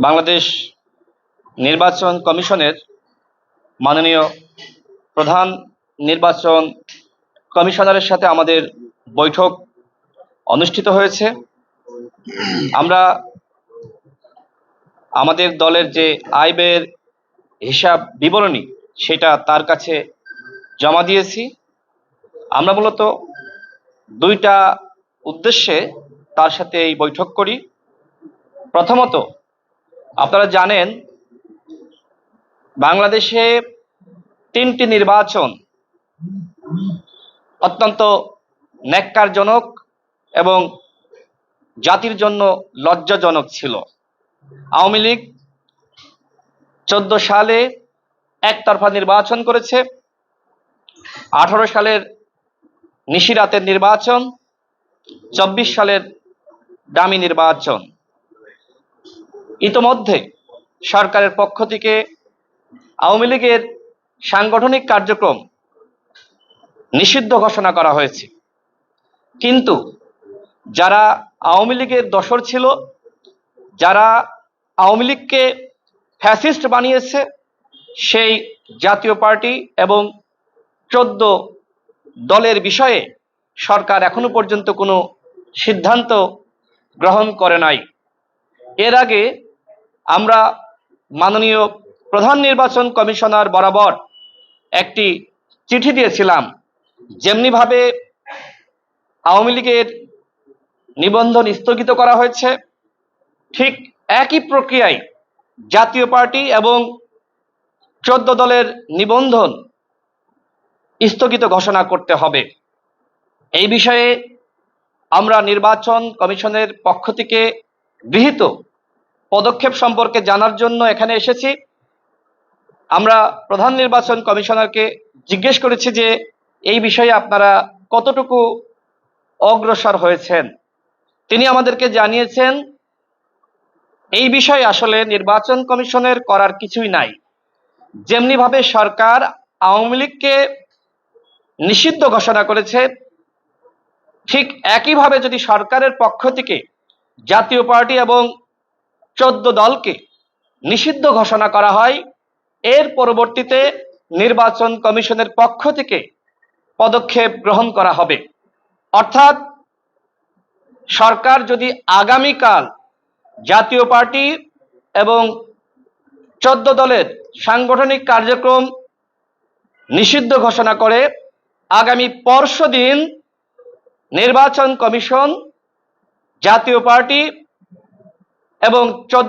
বাংলাদেশ নির্বাচন কমিশনের মাননীয় প্রধান নির্বাচন কমিশনারের সাথে আমাদের বৈঠক অনুষ্ঠিত হয়েছে। আমরা আমাদের দলের যে আয় ব্যয়ের হিসাব বিবরণী, সেটা তার কাছে জমা দিয়েছি। আমরা মূলত দুইটা উদ্দেশ্যে তার সাথে এই বৈঠক করি। প্রথমত আপনারা জানেন, বাংলাদেশে তিনটি নির্বাচন অত্যন্ত ন্যাক্কারজনক এবং জাতির জন্য লজ্জাজনক ছিল। আওয়ামী লীগ চোদ্দ সালে একতরফা নির্বাচন করেছে, আঠারো সালের নিশিরাতের নির্বাচন, চব্বিশ সালের দামি নির্বাচন। ইতোমধ্যে সরকারের পক্ষ থেকে আওয়ামী লীগের সাংগঠনিক কার্যক্রম নিষিদ্ধ ঘোষণা করা হয়েছে। কিন্তু যারা আওয়ামী লীগের দশর ছিল, যারা আওয়ামী লীগকে ফ্যাসিস্ট বানিয়েছে, সেই জাতীয় পার্টি এবং চোদ্দ দলের বিষয়ে সরকার এখনও পর্যন্ত কোনো সিদ্ধান্ত গ্রহণ করে নাই। এর আগে আমরা মাননীয় প্রধান নির্বাচন কমিশনার বরাবর একটি চিঠি দিয়েছিলাম, যেমনিভাবে আওয়ামী লীগের নিবন্ধন স্থগিত করা হয়েছে, ঠিক একই প্রক্রিয়ায় জাতীয় পার্টি এবং চোদ্দ দলের নিবন্ধন স্থগিত ঘোষণা করতে হবে। এই বিষয়ে আমরা নির্বাচন কমিশনের পক্ষ থেকে গৃহীত পদক্ষেপ সম্পর্কে জানার জন্য এখানে এসেছি। আমরা প্রধান নির্বাচন কমিশনারকে জিজ্ঞেস করেছি যে, এই বিষয়ে আপনারা কতটুকু অগ্রসর হয়েছেন? তিনি আমাদেরকে জানিয়েছেন, এই বিষয়ে আসলে নির্বাচন কমিশনের করার কিছুই নাই। যেমনিভাবে সরকার আওয়ামী লীগকে নিষিদ্ধ ঘোষণা করেছে, ঠিক একইভাবে যদি সরকারের পক্ষ থেকে জাতীয় পার্টি এবং চোদ্দ দলকে নিষিদ্ধ ঘোষণা করা হয়। এর পরবর্তীতে নির্বাচন কমিশনের পক্ষ থেকে পদক্ষেপ গ্রহণ করা হবে। অর্থাৎ সরকার যদি আগামীকাল জাতীয় পার্টি এবং চোদ্দ দলের সাংগঠনিক কার্যক্রম নিষিদ্ধ ঘোষণা করে আগামী পরশু দিন নির্বাচন কমিশন জাতীয় পার্টি এবং চোদ্দ